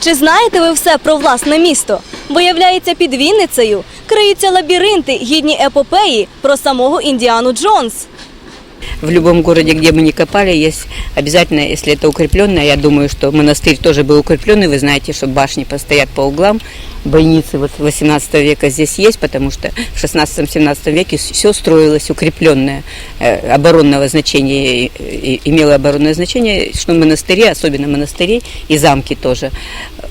Чи знаєте ви все про власне місто? Виявляється, під Вінницею криються лабіринти, гідні епопеї про самого Індіану Джонс. В любом городе, где мы не копали, есть обязательно, если это укрепленное, я думаю, что монастырь тоже был укрепленный, вы знаете, что башни постоят по углам, бойницы вот 18 века здесь есть, потому что в 16-17 веке все строилось укрепленное, э, оборонного значения, имело оборонное значение, что монастыри, особенно монастыри и замки тоже.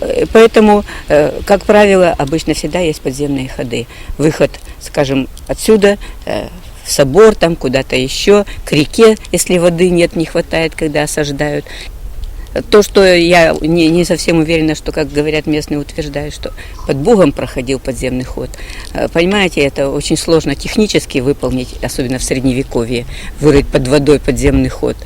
Э, Поэтому, э, как правило, обычно всегда есть подземные ходы. Выход, скажем, отсюда собор, там куда-то еще, к реке, если воды нет, не хватает, когда осаждают. То, что я не, не совсем уверена, что, как говорят местные, утверждают, что под Бугом проходил подземный ход. Э, Понимаете, это очень сложно технически выполнить, особенно в Средневековье, вырыть под водой подземный ход.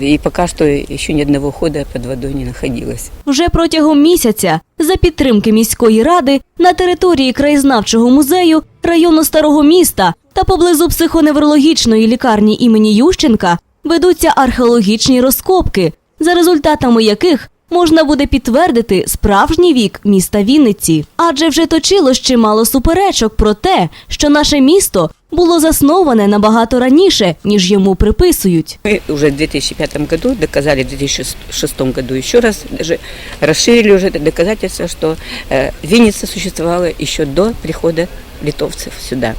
И пока что еще ни одного хода под водой не находилось. Вже протягом місяця, за підтримки міської ради, на території краєзнавчого музею району старого міста та поблизу психоневрологічної лікарні імені Ющенка ведуться археологічні розкопки, за результатами яких можна буде підтвердити справжній вік міста Вінниці. Адже вже точилось чимало суперечок про те, що наше місто було засноване набагато раніше, ніж йому приписують. Мы уже в 2005 году доказали, в 2006 году еще раз даже расширили уже это доказательство, что э, Винница существовала еще до прихода литовцев сюда.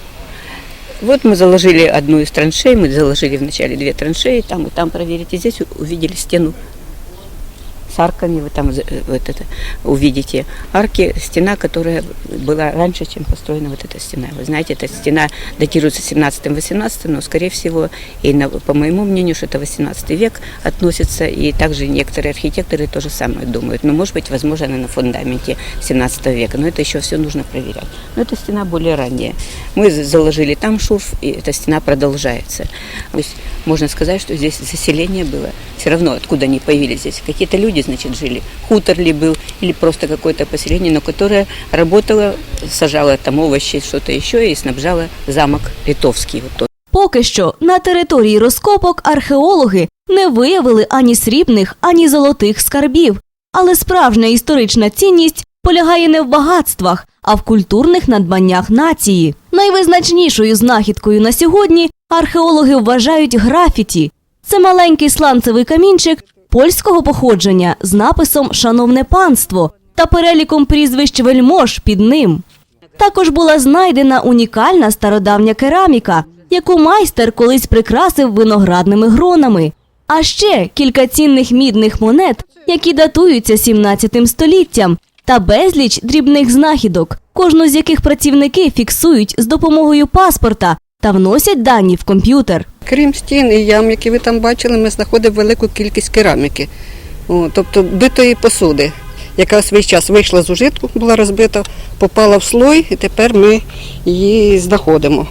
Вот мы заложили одну из траншей, мы заложили вначале две траншеи, там и там проверите, здесь у- увидели стену с арками, вы там за- вот это увидите арки, стена, которая была раньше, чем построена вот эта стена. Вы знаете, эта стена датируется 17-18, но, скорее всего, и на- по моему мнению, что это 18 век относится, и также некоторые архитекторы то же самое думают. Но, может быть, возможно, она на фундаменте 17 века, но это еще все нужно проверять. Но эта стена более ранняя. Мы за- заложили там шурф, и эта стена продолжается. То есть можно сказать, что здесь заселение было. Все равно, откуда они появились здесь. Какие-то люди, значит, жили. Хутор ли был, или просто какое-то поселение, но которое работало, сажало там овощи, что-то еще, и снабжало замок литовский. Вот. Поки що на території розкопок археологи не виявили ані срібних, ані золотих скарбів. Але справжня історична цінність полягає не в багатствах, а в культурних надбаннях нації. Найвизначнішою знахідкою на сьогодні археологи вважають графіті. Це маленький сланцевий камінчик польського походження з написом Шановне панство та переліком прізвищ вельмож під ним. Також була знайдена унікальна стародавня кераміка, яку майстер колись прикрасив виноградними гронами. А ще кілька цінних мідних монет, які датуються 17 століттям, та безліч дрібних знахідок, кожну з яких працівники фіксують з допомогою паспорта та вносять дані в комп'ютер. Крім стін і ям, які ви там бачили, ми знаходимо велику кількість кераміки, О, тобто битої посуди, яка в свій час вийшла з ужитку, була розбита, попала в слой, і тепер ми її знаходимо.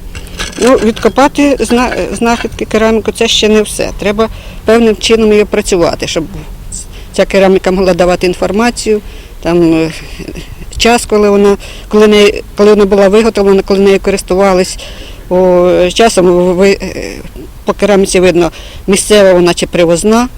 Ну, відкопати зна- знахідки кераміку це ще не все. Треба певним чином її працювати, щоб ця кераміка могла давати інформацію, там е, час, коли вона, коли, не, коли вона була виготовлена, коли нею користувались. О, часом ви, е, по кераміці видно, місцева вона чи привозна.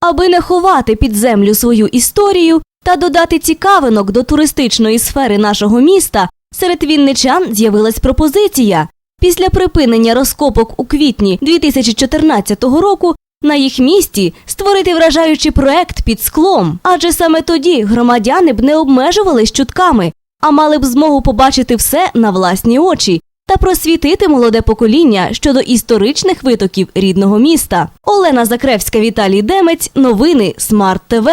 Аби не ховати під землю свою історію та додати цікавинок до туристичної сфери нашого міста, серед вінничан з'явилась пропозиція. Після припинення розкопок у квітні 2014 року на їх місці створити вражаючий проект під склом, адже саме тоді громадяни б не обмежувались чутками, а мали б змогу побачити все на власні очі та просвітити молоде покоління щодо історичних витоків рідного міста. Олена Закревська, Віталій Демець. Новини Смарт ТВ.